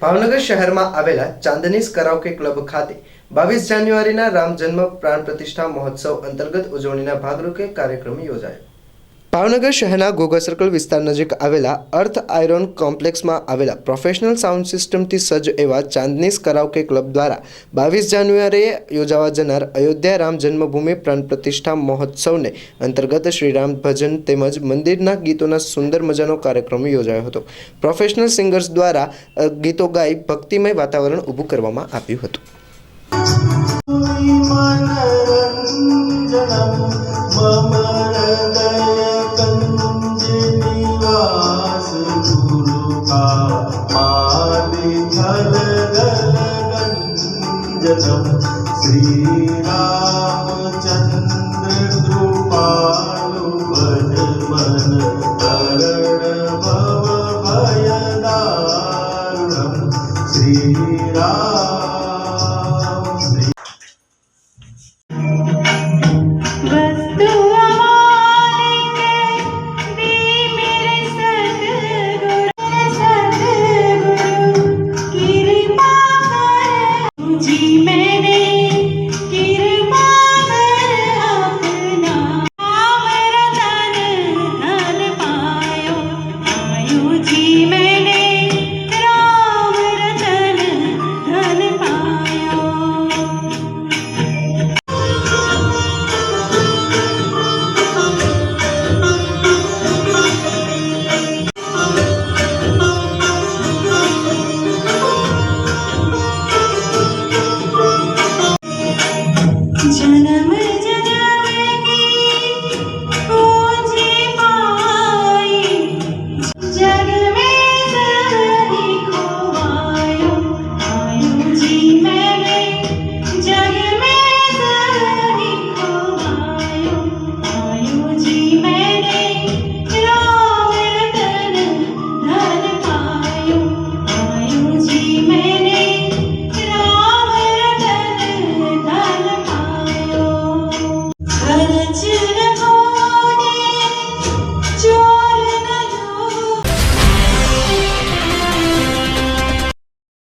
ભાવનગર શહેરમાં આવેલા ચાંદનીસ karaoke club ખાતે બાવીસ જાન્યુઆરીના રામ જન્મ પ્રાણ પ્રતિષ્ઠા મહોત્સવ અંતર્ગત ઉજવણીના ભાગરૂપે કાર્યક્રમ યોજાયો. ભાવનગર શહેરના ગોગા સર્કલ વિસ્તાર નજીક આવેલા અર્થ આયરોન કોમ્પ્લેક્સમાં આવેલા પ્રોફેશનલ સાઉન્ડ સિસ્ટમથી સજ્જ એવા ચાંદનીસ કરાઓકે ક્લબ દ્વારા બાવીસ જાન્યુઆરીએ યોજાવા જનાર અયોધ્યા રામ જન્મભૂમિ પ્રાણ પ્રતિષ્ઠા મહોત્સવને અંતર્ગત શ્રીરામ ભજન તેમજ મંદિરના ગીતોના સુંદર મજાનો કાર્યક્રમ યોજાયો હતો. પ્રોફેશનલ સિંગર્સ દ્વારા ગીતો ગાઈ ભક્તિમય વાતાવરણ ઊભું કરવામાં આવ્યું હતું. गुरुकामादिफलगलगञ्जनं श्रीरामचन्द्रकृपालु 从前的